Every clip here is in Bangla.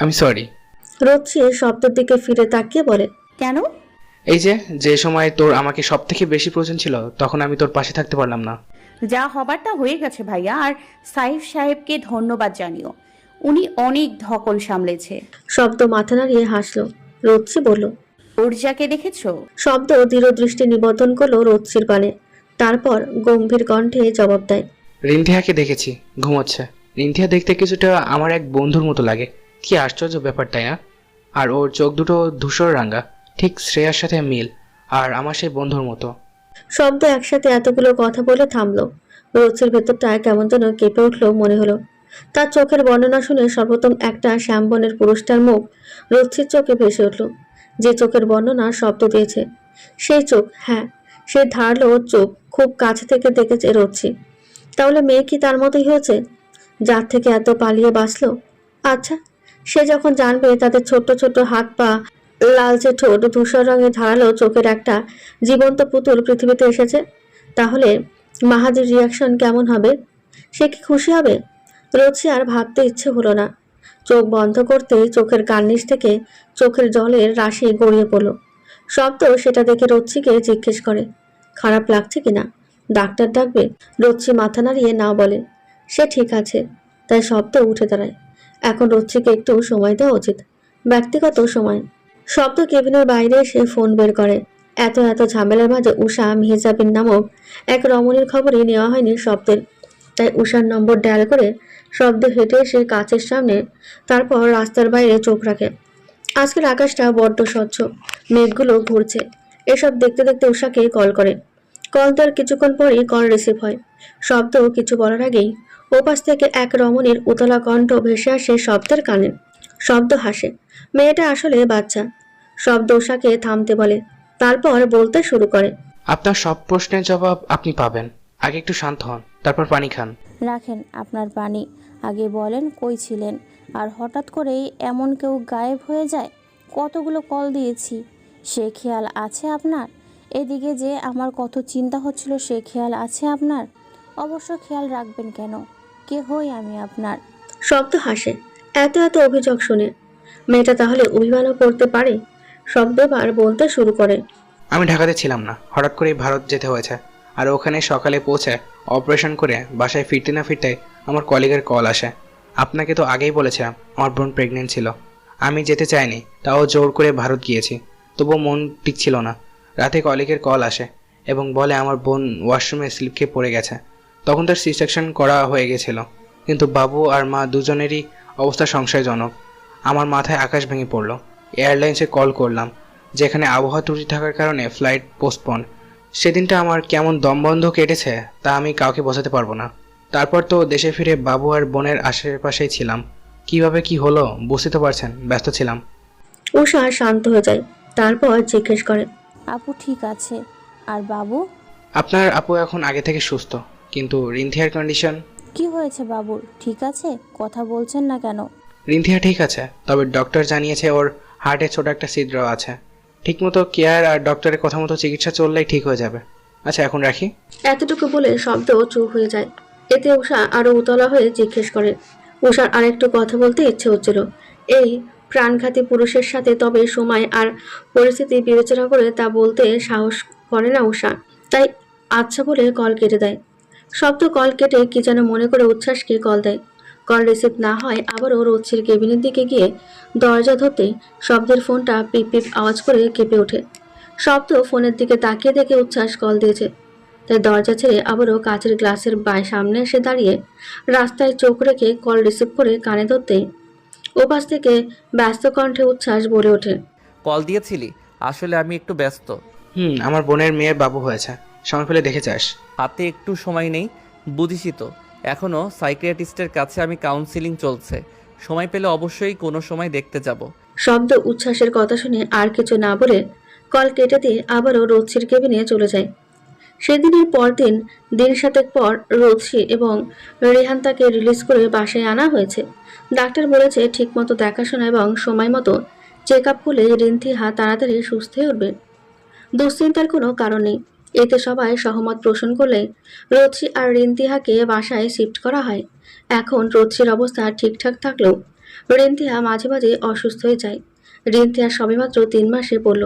আমি সরি রোচ্ছি শব্দের দিকে ফিরে তাকিয়ে বলে কেন? এই যে যে সময় তোর আমাকে সব থেকে বেশি প্রয়োজন ছিল তখন আমি তোর পাশে থাকতে পারলাম না। যা হবারটা হয়ে গেছে ভাইয়া আর সাইফ সাহেবকে ধন্যবাদ জানিও। উনি অনেক ধকল সামলেছে। শব্দ মাথা নাড়িয়ে হাসলো। রোচ্ছি বলল উর্জাকে দেখেছ? শব্দ দৃঢ় দৃষ্টি নিবদ্ধন করল রোচ্ছির পানে তারপর গম্ভীর কণ্ঠে জবাব দেয় রিন্ধিয়াকে দেখেছি ঘুমোচ্ছে। রিন্ধিয়া দেখতে কিছুটা আমার এক বন্ধুর মতো লাগে। কি আশ্চর্য ব্যাপার তাই না আর ওর চোখ দুটো ধূসর রাঙ্গা, ঠিক শ্রেয়ার সাথে মিল, আর আমার সেই বন্ধুর মতো। শব্দ একসাথে এতগুলো কথা বলে থামলো। রোচ্ছির ভেতরটা কেমন যেন কেঁপে উঠল মনে হলো। তার চোখের বর্ণনা শুনে সর্বপ্রথম একটা শ্যামবনের পুরুষটার মুখ রোচ্ছির চোখে ভেসে উঠল। যে চোখের বর্ণনা শব্দ দিয়েছে, সেই চোখ হ্যাঁ সেই ধারালো চোখ, খুব কাছে থেকে দেখেছে রোচ্ছি তাহলে মেয়ে কি তার মতোই হয়েছে, যার থেকে এত পালিয়ে বাঁচলো? আচ্ছা সে যখন জানবে তাদের ছোট্ট ছোট্ট হাত পা লালচে ঠোঁট, ধূসর রঙের ধারালো চোখের একটা জীবন্ত পুতুল পৃথিবীতে এসেছে, তাহলে মাহাদির রিয়াকশন কেমন হবে? সে কি খুশি হবে? রোজে আর ভাবতে ইচ্ছে হলো না। চোখ বন্ধ করতেই চোখের কার্নিশ থেকে চোখের জলের রাশি গড়িয়ে পড়ল। শব্দ সেটা দেখে রচ্ছিকে জিজ্ঞেস করে, খারাপ লাগছে কিনা ডাক্তার ডাকবে? রচ্ছি মাথা নাড়িয়ে না বলে, সে ঠিক আছে। তাই শব্দ উঠে দাঁড়ায়। এখন রচ্ছিকে একটু সময় দেওয়া উচিত। ব্যক্তিগত সময়। শব্দ কেবিনের বাইরে এসে ফোন বের করে। এত এত ঝামেলার মাঝে উষা মিহিজাবিন নামক এক রমণীর খবরই নেওয়া হয়নি শব্দের। তাই উষার নম্বর ডায়াল করে শব্দ হেঁটে এসে কাচের সামনে, তারপর রাস্তার বাইরে চোখ রাখে। আজকের আকাশটা বড্ড স্বচ্ছ, মেঘগুলো ঘুরছে। এসব দেখতে দেখতে উষাকে কল করে। কল দেওয়ার কিছুক্ষণ পরেই কল রিসিভ হয়। শব্দ কিছু বলার আগেই ওপাশ থেকে এক রমণীর উতলা কণ্ঠ ভেসে আসে শব্দের কানে। শব্দ হাসে। মেয়েটা আসলে বাচ্চা। শব্দ উষাকে থামতে বলে। তারপর বলতে শুরু করে। আপনার সব প্রশ্নের জবাব আপনি পাবেন। আগে একটু শান্ত হন তারপর পানি খান। রাখেন আপনার পানি। আগে বলেন কই ছিলেন? আর হঠাৎ করেই এমন কেউ গায়েব হয়ে যায়? কতগুলো কল দিয়েছি? সে খেয়াল আছে আপনার? এদিকে যে আমার কত চিন্তা হচ্ছিল সে খেয়াল আছে আপনার? অবশ্য খেয়াল রাখবেন কেন? কে হই আমি আপনার? শব্দ হাসে। এত এত অভিযোগ শুনে। মেয়েটা তাহলে অভিমানও করতে পারে? শব্দ এবার বলতে শুরু করে। আমি ঢাকাতে ছিলাম না। হঠাৎ করেই ভারত যেতে হয়েছে। আর ওখানে সকালে পৌঁছে অপারেশন করে বাসায় ফিরতে না ফিরতে আমার কলিগের কল আসে। আপনাকে তো আগেই বলেছিলাম আমার বোন প্রেগনেন্ট ছিল। আমি যেতে চাইনি তাও জোর করে ভারত গিয়েছি। তবুও মন টিকছিল না। রাতে কলিগের কল আসে এবং বলে আমার বোন ওয়াশরুমে স্লিপ খেয়ে পড়ে গেছে। তখন তার সি সেকশন করা হয়ে গেছিল। কিন্তু বাবু আর মা দুজনেরই অবস্থা সংশয়জনক। আমার মাথায় আকাশ ভেঙে পড়ল। এয়ারলাইন্সে কল করলাম যেখানে আবহাওয়া ত্রুটি থাকার কারণে ফ্লাইট পোস্টপন। সেদিনটা আমার কেমন দমবন্ধ কেটেছে তা আমি কাউকে বোঝাতে পারব না। তারপর তো দেশে ফিরে বাবু আর বোনের আশেপাশেই ছিলাম। কীভাবে কি হলো বুঝতে তো পারছেন ব্যস্ত ছিলাম। উষা শান্ত হয়ে যায় তারপর জিজ্ঞেস করে আপু ঠিক আছে আর বাবু? আপনার আপু এখন আগে থেকে সুস্থ। কিন্তু রিন্থিয়ার কন্ডিশন কি হয়েছে বাবুর? ঠিক আছে? কথা বলছেন না কেন? রিন্থিয়া ঠিক আছে তবে ডক্টর জানিয়েছে ওর হার্টে ছোট একটা ছিদ্র আছে। ঠিকমতো কেয়ার আর ডক্টরের কথা মতো চিকিৎসা চললেই ঠিক হয়ে যাবে। আচ্ছা এখন রাখি। এতটুকু বলে শব্দ চুপ হয়ে যায়। এতে উষা আরও উতলা হয়ে জিজ্ঞেস করে। উষার আরেকটু কথা বলতে ইচ্ছে হচ্ছিল। এই প্রাণঘাতী পুরুষের সাথে তবে সময় আর পরিস্থিতি বিবেচনা করে তা বলতে সাহস করে না উষা তাই আচ্ছা বলে কল কেটে দেয়। শব্দ কল কেটে কি যেন মনে করে উচ্ছ্বাসকে কল দেয়। কল রিসিভ না হয় আবারও রোচ্ছির কেবিনের দিকে গিয়ে দরজা ধরতে শব্দের ফোনটা পিপ পিপ আওয়াজ করে কেঁপে ওঠে। শব্দ ফোনের দিকে তাকিয়ে দেখে উচ্ছ্বাস কল দিয়েছে। তাই দরজা ছেড়ে আবারও কাচের গ্লাসের বাই সামনে এসে দাঁড়িয়ে রাস্তায় চোখ রেখে কল রিসিভ করে কানে ধরতেই ওপাশ থেকে ব্যস্ত কণ্ঠে উচ্ছ্বাস বলে ওঠে। কল দিয়েছিলি? আসলে আমি একটু ব্যস্ত। হুম আমার বোনের মেয়ের বাবু হয়েছে। সময় পেলে দেখে যাস। হাতে একটু সময় নেই। বুঝিসই তো এখনও সাইকিয়াট্রিস্টের কাছে আমি কাউন্সিলিং চলছে। সময় পেলে অবশ্যই কোনো সময় দেখতে যাব। শব্দ উচ্ছ্বাসের কথা শুনে আর কিছু না বলে কল কেটে দিয়ে আবারও রোদসির কেবিনে চলে যায়। সেদিনের পরদিন দিন সাতেক পর রোদসি এবং রেহান তাকে রিলিজ করে বাসায় আনা হয়েছে। ডাক্তার বলেছে ঠিকমতো দেখাশোনা এবং সময় মতো চেক আপ করলে রিন্থিহা তাড়াতাড়ি সুস্থ হয়ে উঠবে। দুশ্চিন্তার কোনো কারণ নেই। এতে সবাই সহমত পোষণ করলে রোদসি আর রিন্তিহাকে বাসায় শিফট করা হয়। এখন রোদসির অবস্থা ঠিকঠাক থাকলেও রিন্তিয়া মাঝে মাঝে অসুস্থ হয়ে যায়। রিন্তিয়া সবেমাত্র তিন মাসে পড়ল।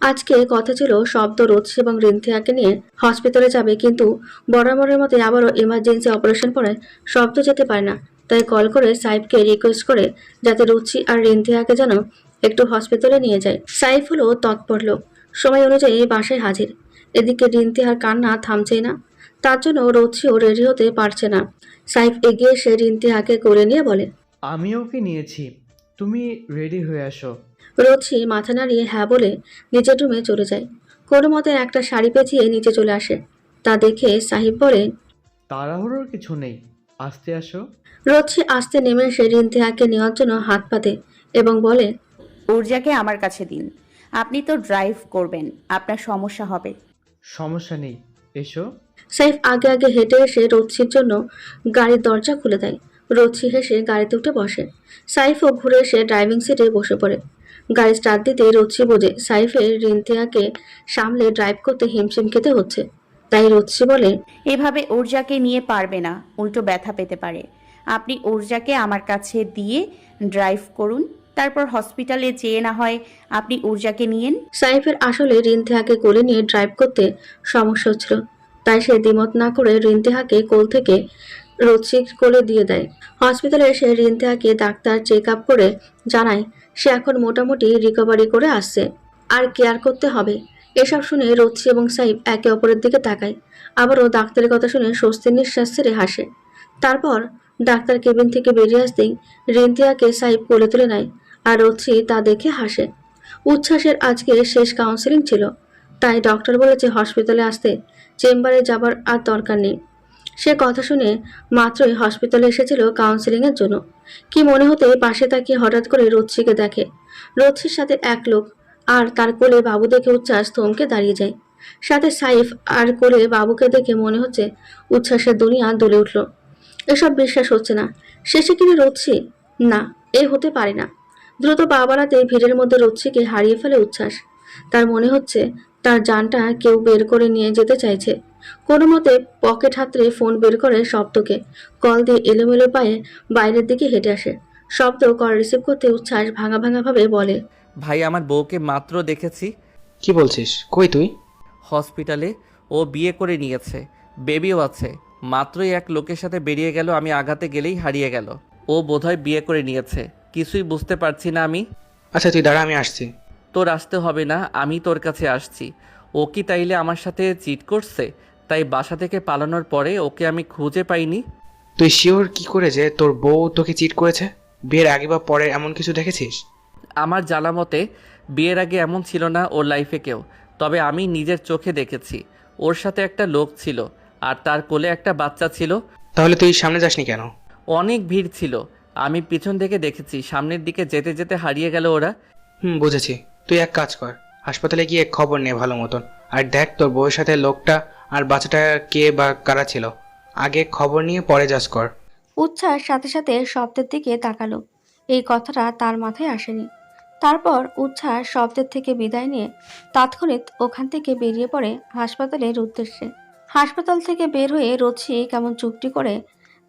আজকে কথা ছিল শব্দ রোধস এবং রিন্তিয়াকে নিয়ে। হসপিটালে যাবে কিন্তু বরাবরের মতে আবারও এমার্জেন্সি অপারেশন পড়ায় শব্দ যেতে পারে না। তাই কল করে সাইফকে রিকোয়েস্ট করে যাতে রুচি আর রিন্তিয়াকে যেন একটু হসপিটালে নিয়ে যায়। সাইফ হলো তৎপর লোক। সময় অনুযায়ী বাসায় হাজির। এদিকে রিন্তিয়ার কান্না থামছেই না। তার জন্য রোচিও রেডি হতে পারছে না। সাইফ এগিয়ে এসে রিন্তিয়াকে করে নিয়ে বলে আমি ওকে নিয়েছি। তুমি রেডি হয়ে আসো। রোচি মাথা নাড়িয়ে হ্যাঁ বলে নিচের রুমে চলে যায়। কোনো মতে একটা শাড়ি পেঁচিয়ে নিচে চলে আসে। তা দেখে সাহিব বলে তাড়াহুড়োর কিছু নেই আস্তে আসো। রোচি আস্তে নেমে এসে রিন্তিয়াকে নেওয়ার জন্য হাত পাতে এবং বলে ঊর্জাকে আমার কাছে দিন। আপনি তো ড্রাইভ করবেন আপনার সমস্যা হবে। সমস্যা নেই এসো। সাইফ আগে আগে হেঁটে এসে রোচির জন্য গাড়ির দরজা খুলে দেয়। রোচি হেসে গাড়িতে উঠে বসে। সাইফও ঘুরে এসে ড্রাইভিং সিটে বসে পড়ে। গাড়ি স্টার্ট দিতে রোচি বোঝে সাইফের রিন্তিয়াকে সামলে ড্রাইভ করতে হিমশিম খেতে হচ্ছে। তাই রোচি বলে এভাবে ঊর্জাকে নিয়ে পারবে না উল্টো ব্যথা পেতে পারে। আপনি ঊর্জাকে আমার কাছে দিয়ে ড্রাইভ করুন। তারপর হসপিটালে যেয়ে না হয় আপনি ঊর্জাকে নিয়েন? সাইফের আসলে রিন্তেহাকে কোলে নিয়ে ড্রাইভ করতে সমস্যা হচ্ছিল। তাই সে দ্বিমত না করে রিন্তেহাকে কোল থেকে রোচির কোলে দিয়ে দেয়। হসপিটালে এসে রিন্তেহাকে ডাক্তার চেক আপ করে জানায়, সে এখন মোটামুটি রিকভারি করে আসছে। আর কেয়ার করতে হবে। এসব শুনে রোচি এবং সাইফ একে অপরের দিকে তাকায়। আবারও ডাক্তারের কথা শুনে স্বস্তির নিঃশ্বাস ছেড়ে হাসে। তারপর ডাক্তার কেবিন থেকে বেরিয়ে আসতেই রিন্তিয়াকে সাইফ কোলে তুলে নেয় আর রোচি তা দেখে হাসে। উচ্ছ্বাসের আজকে শেষ কাউন্সেলিং ছিল। তাই ডক্টর বলেছে হসপিটালে আসতে চেম্বারে যাবার আর দরকার নেই। সে কথা শুনে মাত্রই হসপিটালে এসেছিল কাউন্সেলিংয়ের জন্য। কি মনে হতে পাশে তাকিয়ে হঠাৎ করে রোচ্ছিকে দেখে। রোচ্ছির সাথে এক লোক আর তার কোলে বাবু দেখে উচ্ছ্বাস থমকে দাঁড়িয়ে যায়। সাথে সাইফ আর কোলে বাবুকে দেখে মনে হচ্ছে উচ্ছ্বাসের দুনিয়া দুলে উঠল। এসব বিশ্বাস হচ্ছে না। শেষে কিনে রোচ্ছি না এ হতে পারে না। দ্রুত পা বাড়াতে ভিড়ের মধ্যে রচ্ছিকে হারিয়ে ফেলে উচ্ছ্বাস। তার মনে হচ্ছে তার যানটা কেউ বের করে নিয়ে যেতে চাইছে। কোনো মতে পকেট হাতড়ে ফোন বের করে শব্দকে। কল দিয়ে এলোমেলো পায়ে বাইরের দিকে হেঁটে আসে। শব্দ কল রিসিভ করতে উচ্ছ্বাস ভাঙা ভাঙাভাবে বলে ভাই আমার বউকে মাত্র দেখেছি। কি বলছিস? কই তুই? হসপিটালে। ও বিয়ে করে নিয়েছে। বেবিও আছে। মাত্রই এক লোকের সাথে বেরিয়ে গেল আমি আঘাতে গেলেই হারিয়ে গেল। ও বোধহয় বিয়ে করে নিয়েছে। কিছুই বুঝতে পারছি না আমি। আচ্ছা তুই দাঁড়া আমি আসছি। তোর আসতে হবে না আমি তোর কাছে আসছি। ও কি তাইলে আমার সাথে চিট করছে? তাই বাসা থেকে পালানোর পরে ওকে আমি খুঁজে পাইনি। তুই শিওর কি করে যে তোর বউ তোকে চিট করেছে? বিয়ের আগে বা পরে এমন কিছু দেখেছিস? আমার জানা মতে বিয়ের আগে এমন ছিল না ওর লাইফে কেউ। তবে আমি নিজের চোখে দেখেছি। ওর সাথে একটা লোক ছিল। আর তার কোলে একটা বাচ্চা ছিল। তাহলে তুই সামনে যাসনি কেন? অনেক ভিড় ছিল। আমি পিছন থেকে দেখেছি সামনের দিকে যেতে যেতে হারিয়ে গেল ওরা। হুম বুঝেছি। তুই এক কাজ কর হাসপাতালে গিয়ে খবর নে ভালো মতন। আর দেখ তোর বউয়ের সাথে লোকটা আর বাচ্চাটা কে বা কারা ছিল। আগে খবর নিয়ে পরে যাস কর। উচ্ছ্বাস সাথে সাথে শব্দের দিকে তাকালো। এই কথাটা তার মাথায় আসেনি। তারপর উচ্ছ্বাস শব্দের থেকে বিদায় নিয়ে তাৎক্ষণিক ওখান থেকে বেরিয়ে পড়ে হাসপাতালের উদ্দেশ্যে। হাসপাতাল থেকে বের হয়ে রোচি কেমন চুপটি করে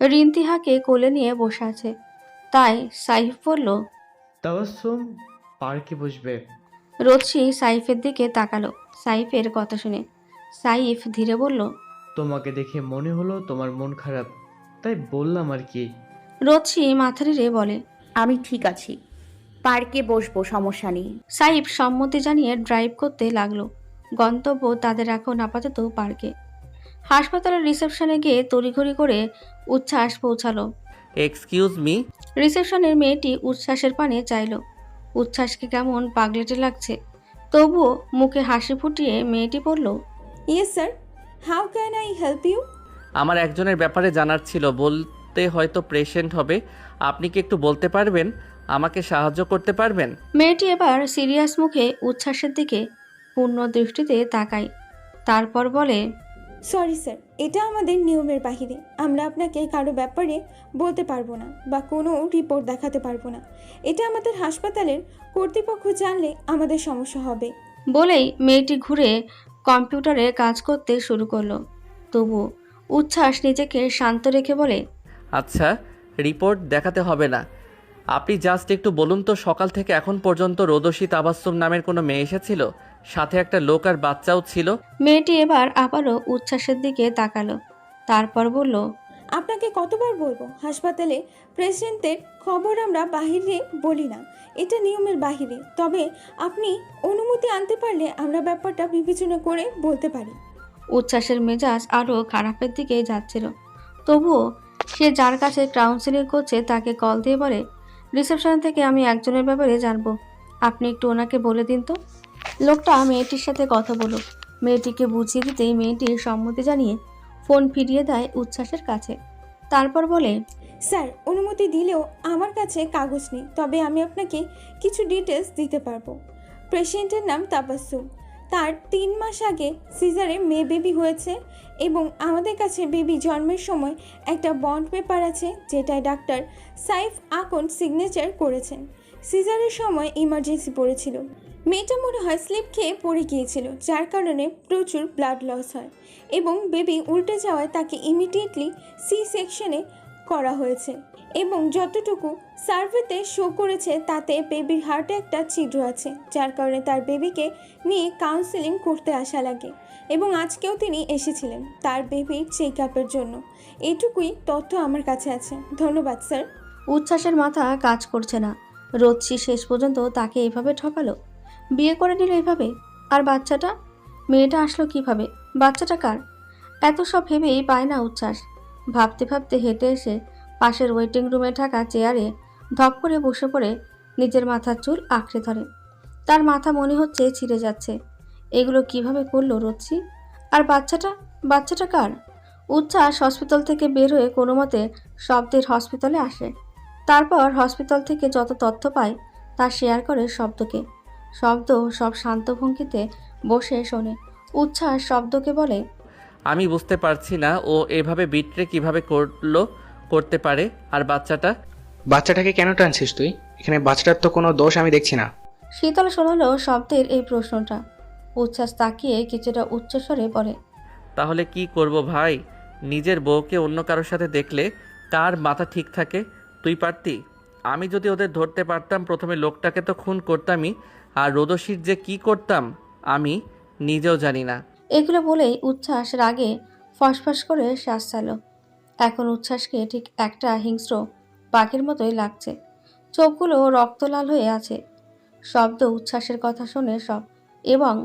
রিন্তিহাকে কোলে নিয়ে বসে আছে। তাই সাইফ বলল তাবাসুম পার্কে বসবে। রোচি সাইফের দিকে তাকালো। সাইফের কথা শুনে সাইফ ধীরে বলল তোমাকে দেখে মনে হলো তোমার মন খারাপ তাই বললাম আর কি। রোচি মাথা নেড়ে বলে আমি ঠিক আছি। পার্কে বসবো সমস্যা নেই। সাইফ সম্মতি জানিয়ে ড্রাইভ করতে লাগল। গন্তব্য তাদের এখন আপাতত পার্কে। হাসপাতালের রিসেপশনে গিয়ে তড়িঘড়ি করে উচ্ছ্বাস পৌঁছালো। এক্সকিউজ মি রিসেপশনের মেয়েটি উচ্ছ্বাসের পানে চাইলো। উচ্ছ্বাসকে কেমন পাগলেটে লাগছে। তবুও মুখে হাসি ফুটিয়ে মেয়েটি বলল Yes, sir How can I help you আমার একজনের ব্যাপারে জানার ছিল বলতে হয়তো পেশেন্ট হবে। আপনি কি একটু বলতে পারবেন? আমাকে সাহায্য করতে পারবেন? মেয়েটি এবার সিরিয়াস মুখে উচ্ছ্বাসের দিকে পূর্ণ দৃষ্টিতে তাকায়। তারপর বলে সরি স্যার এটা আমাদের নিয়মের বাহিরে। আমরা আপনাকে কারও ব্যাপারে বলতে পারব না বা কোনো রিপোর্ট দেখাতে পারব না। এটা আমাদের হাসপাতালের কর্তৃপক্ষ জানলে আমাদের সমস্যা হবে। বলেই মেয়েটি ঘুরে কম্পিউটারে কাজ করতে শুরু করল। তবু উচ্ছ্বাস নিজেকে শান্ত রেখে বলে আচ্ছা রিপোর্ট দেখাতে হবে না। আপনি জাস্ট একটু বলুন তো সকাল থেকে এখন পর্যন্ত রোদসী তাবাস্সুম নামের কোনো মেয়ে এসেছিল? সাথে একটা লোক আর বাচ্চাও ছিল? মেয়েটি এবার আবারও উচ্ছ্বাসের দিকে তাকালো। তারপর বলল আপনাকে কতবার বলব? হাসপাতালে প্রেসিডেন্টের খবর আমরা বাহিরে বলি না। এটা নিয়মের বাহিরে। তবে আপনি অনুমতি আনতে পারলে আমরা ব্যাপারটা বিবেচনা করে বলতে পারি। উচ্ছ্বাসের মেজাজ আরও খারাপের দিকে যাচ্ছিল। তবুও সে যার কাছে কাউন্সিলিং করছে তাকে কল দিয়ে বলে রিসেপশন থেকে আমি একজনের ব্যাপারে জানব। আপনি একটু ওনাকে বলে দিন তো। লোকটা মেয়েটির সাথে কথা বলো মেয়েটিকে বুঝিয়ে দিতেই মেয়েটির সম্মতি জানিয়ে ফোন ফিরিয়ে দেয় উচ্ছ্বাসের কাছে। তারপর বলে, স্যার, অনুমতি দিলেও আমার কাছে কাগজ নেই, তবে আমি আপনাকে কিছু ডিটেলস দিতে পারব। পেশেন্টের নাম তাবাসুম তার তিন মাস আগে সিজারে মেয়ে বেবি হয়েছে। এবং আমাদের কাছে বেবি জন্মের সময় একটা বন্ড পেপার আছে, যেটায় ডাক্তার সাইফ আকন সিগনেচার করেছেন। সিজারের সময় ইমার্জেন্সি পড়েছিল। মেয়েটা মনে হয় স্লিপ খেয়ে পড়ে গিয়েছিল, যার কারণে প্রচুর ব্লাড লস হয় এবং বেবি উল্টে যাওয়ায় তাকে ইমিডিয়েটলি সি সেকশনে করা হয়েছে এবং যতটুকু সার্ভেতে শো করেছে তাতে বেবির হার্টে একটা ছিদ্র আছে, যার কারণে তার বেবিকে নিয়ে কাউন্সেলিং করতে আসা লাগে। এবং আজকেও তিনি এসেছিলেন তার বেবির চেক আপের জন্য। এইটুকুই তথ্য আমার কাছে আছে। ধন্যবাদ, স্যার। উচ্ছ্বাসের মাথা কাজ করছে না। রোদসি শেষ পর্যন্ত তাকে এভাবে ঠকালো। বিয়ে করে নিল এভাবে? আর বাচ্চাটা? মেয়েটা আসলো কীভাবে? বাচ্চাটা কার? এত সব ভেবেই পায় না উচ্ছ্বাস। ভাবতে ভাবতে হেঁটে এসে পাশের ওয়েটিং রুমে থাকা চেয়ারে ধপ করে বসে পড়ে নিজের মাথার চুল আঁকড়ে ধরে। তার মাথা মনে হচ্ছে ছিঁড়ে যাচ্ছে। এগুলো কীভাবে করল রোদসি আর বাচ্চাটা? বাচ্চাটা কার? উচ্ছ্বাস হসপিটাল থেকে বের হয়ে কোনো মতে শব্দের হসপিটালে আসে। তারপর হসপিটাল থেকে যত তথ্য পায় তা শেয়ার করে শব্দকে। শব্দ সব শান্ত ভঙ্গিতে বসে শোনে। উচ্ছ্বাস শব্দকে বলে আমি বুঝতে পারছি না ও এভাবে বিট্রে কীভাবে করল করতে পারে আর বাচ্চাটা? বাচ্চাটাকে কেন টানছিস তুই? এখানে বাচ্চাটার তো কোনো দোষ আমি দেখছি না। শীতল শোনালো শব্দের এই প্রশ্নটা। উচ্ছ্বাস তাকিয়ে কিছুটা উচ্চস্বরে বলে তাহলে কি করব ভাই? নিজের বউকে অন্য কারোর সাথে দেখলে কার মাথা ঠিক থাকে? তুই পারতি? আমি যদি ওদের ধরতে পারতাম প্রথমে লোকটাকে তো খুন করতামই আর রোদসির যে কি করতাম আমি নিজেও জানি না। এগুলো বলেই উচ্ছ্বাস রাগে ফসফস করে শ্বাস চাল এখন উচ্ছ্বাসকে ঠিক একটা হিংস্র বাঘের মতোই লাগছে। চোখগুলো রক্তলাল হয়ে আছে। শব্দ উচ্ছ্বাসের কথা শুনে সব এবং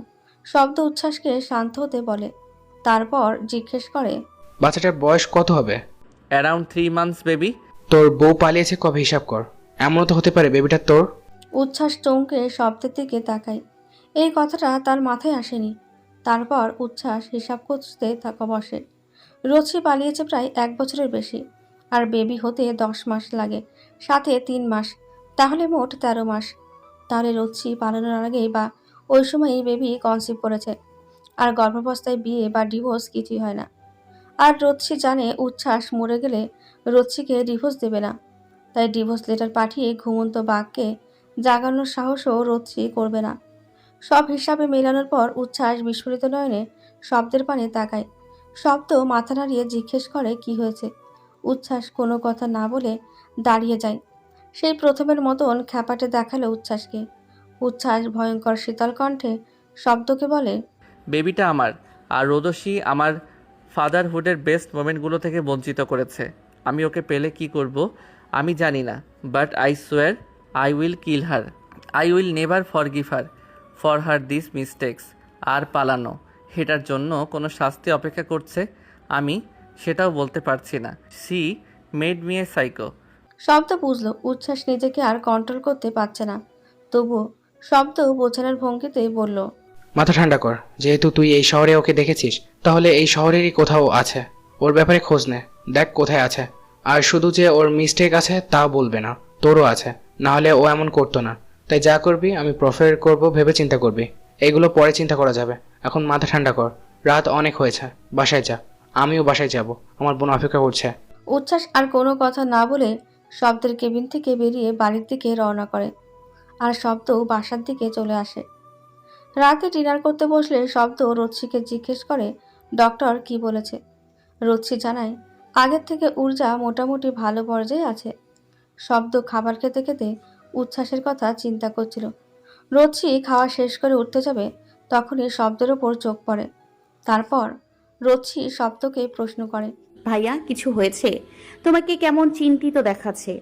শব্দ উচ্ছ্বাসকে শান্ত হতে বলে। তারপর জিজ্ঞেস করে বাচ্চাটার বয়স কত হবে? অ্যারাউন্ড থ্রি মান্থস বেবি তোর বউ পালিয়েছে কবে হিসাব কর। এমনও তো হতে পারে বেবিটা তোর। উচ্ছ্বাস চমকে শব্দের দিকে তাকায়। এই কথাটা তার মাথায় আসেনি। তারপর উচ্ছ্বাস হিসাব করতে থাকা বসে। রোচি পালিয়েছে প্রায় এক বছরের বেশি। আর বেবি হতে দশ মাস লাগে সাথে তিন মাস। তাহলে মোট তেরো মাস। তাহলে রোচি পালানোর আগেই বা ওই সময়ই বেবি কনসিভ করেছে। আর গর্ভাবস্থায় বিয়ে বা ডিভোর্স কিছুই হয় না। আর রোচ্ছি জানে উচ্ছ্বাস মরে গেলে রোচ্ছিকে ডিভোর্স দেবে না। তাই ডিভোর্স লেটার পাঠিয়ে ঘুমন্ত বাঘকে জাগানোর সাহসও রোচ্ছি করবে না। সব হিসাবে মেলানোর পর উচ্ছ্বাস বিস্ফোরিত নয়নে শব্দের পানে তাকায়। শব্দ মাথা নাড়িয়ে জিজ্ঞেস করে, কি হয়েছে? উচ্ছ্বাস কোনো কথা না বলে দাঁড়িয়ে যায়। সেই প্রথমের মতন খ্যাপাটে দেখাল উচ্ছ্বাসকে। উচ্ছ্বাস ভয়ঙ্কর শীতল কণ্ঠে শব্দকে বলে বেবিটা আমার আর রোদসী আমার ফাদারহুডের বেস্ট মোমেন্টগুলো থেকে বঞ্চিত করেছে। আমি ওকে পেলে কি করব? আমি জানি না but I swear I will kill her I will never forgive her for her this mistakes আর পালানো এটার জন্য কোনো শাস্তি অপেক্ষা করছে? আমি সেটাও বলতে পারছি না। She made me a psycho শব্দ বুঝলো উচ্ছ্বাস নিজেকে আর কন্ট্রোল করতে পারছে না। তবুও শব্দ বোঝানোর ভঙ্গিতে বলল মাথা ঠান্ডা কর যেহেতু তুই এই শহরে ওকে দেখেছিস তাহলে এই শহরেরই কোথাও আছে। ওর ব্যাপারে খোঁজ নে দেখ কোথায় আছে। আর শুধু যে ওর মিস্টেক আছে তা বলবে না তোরও আছে না হলে ও এমন করতো না। তাই যা করবি আমি প্রফের করব ভেবে চিন্তা করবি। এগুলো পরে চিন্তা করা যাবে। এখন মাথা ঠান্ডা কর রাত অনেক হয়েছে বাসায় যা। আমিও বাসায় যাব আমার বোন অপেক্ষা করছে। উচ্ছ্বাস আর কোনো কথা না বলে শব্দের কেবিন থেকে বেরিয়ে বাড়ির দিকে রওনা করে। আর শব্দ বাসার দিকে চলে আসে। রাতে ডিনার করতে বসলে শব্দ রচ্ছিকে জিজ্ঞেস করে, ডক্টর, কি বলেছে? রচ্ছি জানায়, আগের থেকে ঊর্জা মোটামুটি ভালো পর্যায়ে আছে। শব্দ খাবার খেতে খেতে উচ্ছ্বাসের কথা চিন্তা করছিল। রোচি খাওয়া শেষ করে উঠতে যাবে, তখনই শব্দের ওপর চোখ পড়ে। তারপর রোচি শব্দকে প্রশ্ন করে, ভাইয়া, কিছু হয়েছে? তোমাকে কেমন চিন্তিত দেখাচ্ছে?